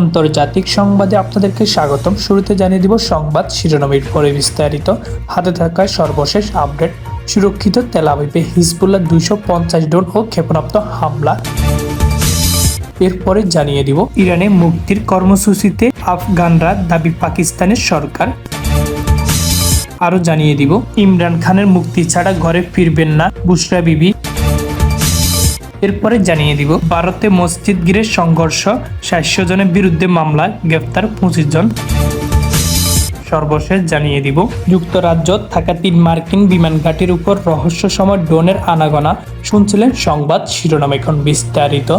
আন্তর্জাতিক সংবাদে আপনাদেরকে স্বাগতম। শুরুতে জানিয়ে দিব সংবাদ শিরোনামের পরে বিস্তারিত। হাতে থাকা সর্বশেষ আপডেট, সুরক্ষিত তেলাবিবে হিজবুল্লাহ দুইশো পঞ্চাশ ড্রোন ও ক্ষেপণাস্ত্র হামলা। এরপরে জানিয়ে দিব ইরানে মুক্তির কর্মসূচিতে আফগানরা দাবি পাকিস্তানের সরকার। আরও জানিয়ে দিব, ইমরান খানের মুক্তি ছাড়া ঘরে ফিরবেন না বুশরা বিবি। এরপরে জানিয়ে দিব, ভারতে মসজিদ ঘিরে সংঘর্ষ, সাতশো জনের বিরুদ্ধে মামলায় গ্রেফতার পঁচিশ জন। সর্বশেষ জানিয়ে দিব, যুক্তরাজ্য থাকা তিন মার্কিন বিমান ঘাটির উপর রহস্যময় ড্রোনের আনাগোনা শুনছিলেন সংবাদ শিরোনাম এখন বিস্তারিত।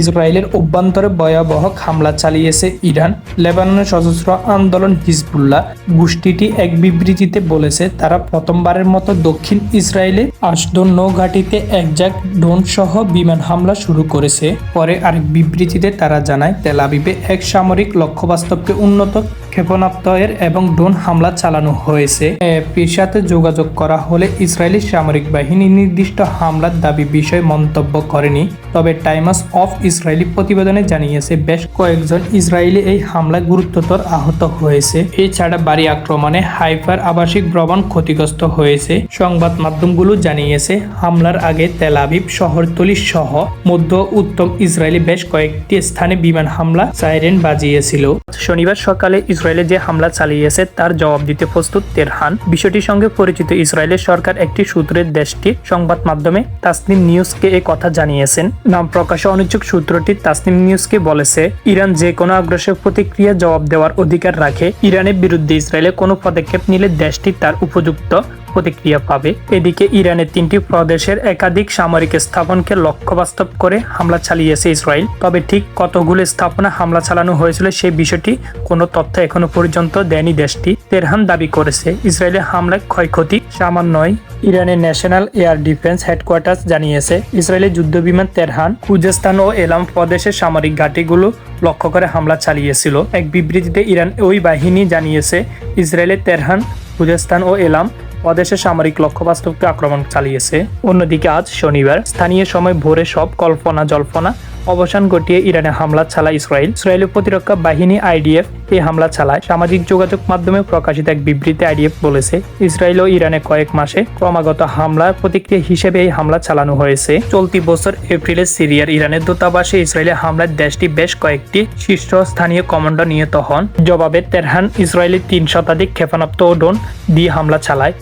ইসরায়েলের অভ্যন্তরে ভয়াবহ হামলা চালিয়েছে ইরান। লেবাননের সশস্ত্র আন্দোলন হিজবুল্লাহ গোষ্ঠীটি এক বিবৃতিতে বলেছে, তারা প্রথমবারের মতো দক্ষিণ ইসরায়েলে আশদন নৌঘাটিতে একজাক ডোন সহ বিমান হামলা শুরু করেছে। পরে আরেক বিবৃতিতে তারা জানায়, তেল আবিবে এক সামরিক লক্ষ্যবাস্তবকে উন্নত ক্ষেপণাস্ত্রের এবং ড্রোন হামলা চালানো হয়েছে। এপির সাথে যোগাযোগ করা হলে ইসরায়েলি সামরিক বাহিনী নির্দিষ্ট হামলার দাবি বিষয়ে মন্তব্য করেনি। তবে টাইমস অফ ইসরায়েলি প্রতিবেদনে জানিয়েছে, বেশ কয়েকজন ইসরায়েলি এই হামলায় গুরুতর আহত হয়েছে। এছাড়া বাড়ি আক্রমণে হাইফার আবাসিক ভ্রমণ ক্ষতিগ্রস্ত হয়েছে। সংবাদ মাধ্যমগুলো জানিয়েছে, হামলার আগে তেল আবিব শহরতলি সহ মধ্য উত্তম ইসরায়েলি বেশ কয়েকটি স্থানে বিমান হামলা সাইরেন বাজিয়েছিল। শনিবার সকালে ইসরায়েলে যে হামলা চালিয়েছে তার জবাব দিতে প্রস্তুত তেরহান। বিষয়টির সঙ্গে পরিচিত ইসরায়েলের সরকার একটি সূত্রের দেশটি সংবাদ মাধ্যমে তাসনিম নিউজকে এ কথা জানিয়েছেন। নাম প্রকাশে অনিচ্ছুক সূত্রটি তাসনিম নিউজকে বলেছে, ইরান যে কোনো আগ্রাসের প্রতিক্রিয়া জবাব দেওয়ার অধিকার রাখে। ইরানের বিরুদ্ধে ইসরায়েলে কোনো পদক্ষেপ নিলে দেশটি তার উপযুক্ত। প্রতিক্রিয়া পাবে। এদিকে ইরানের তিনটি প্রদেশের একাধিক সামরিক স্থাপনকে লক্ষ্য বাস্তব করে হামলা চালিয়েছে ইসরায়েল। তবে ঠিক কতগুলো স্থাপনা হামলা চালানো হয়েছিল সেই বিষয়টি কোনো তথ্য এখনও পর্যন্ত দেয়নি দেশটি। তেরহান দাবি করেছে ইসরায়েলের হামলায় ক্ষয়ক্ষতি সামান্যই ইরানের ন্যাশনাল এয়ার ডিফেন্স হেডকোয়ার্টার্স জানিয়েছে। ইসরায়েলের যুদ্ধবিমান তেরহান খুজেস্তান ও এলাম প্রদেশের সামরিক ঘাঁটিগুলো লক্ষ্য করে হামলা চালিয়েছিল। এক বিবৃতিতে ইরান ওই বাহিনী জানিয়েছে ইসরায়েলের তেরহান খুজেস্তান ও এলাম প্রদেশের সামরিক লক্ষ্যবাস্তবকে আক্রমণ চালিয়েছে। অন্যদিকে আজ শনিবার স্থানীয় সময় ভোরে সব কল্পনা জল্পনা অবসান ঘটিয়ে ইরানে হামলা চালায় ইসরায়েল। ইসরায়েলের প্রতিরক্ষা বাহিনী আইডিএফ এই হামলা চালায়। সামাজিক যোগাযোগ মাধ্যমে প্রকাশিত এক বিবৃতি আইডিএফ বলেছে, ইসরায়েল ও ইরানে কয়েক মাসে ক্রমাগত হামলার প্রতিক্রিয়া হিসেবে এই হামলা চালানো হয়েছে। চলতি বছর এপ্রিলে সিরিয়ার ইরানের দূতাবাসে ইসরায়েলের হামলায় দেশটি বেশ কয়েকটি শীর্ষস্থানীয় কমান্ডার নিহত হন। জবাবে তেরহান ইসরায়েলি তিন শতাধিক ক্ষেপণাস্ত্র ও ড্রোন দিয়ে হামলা চালায়।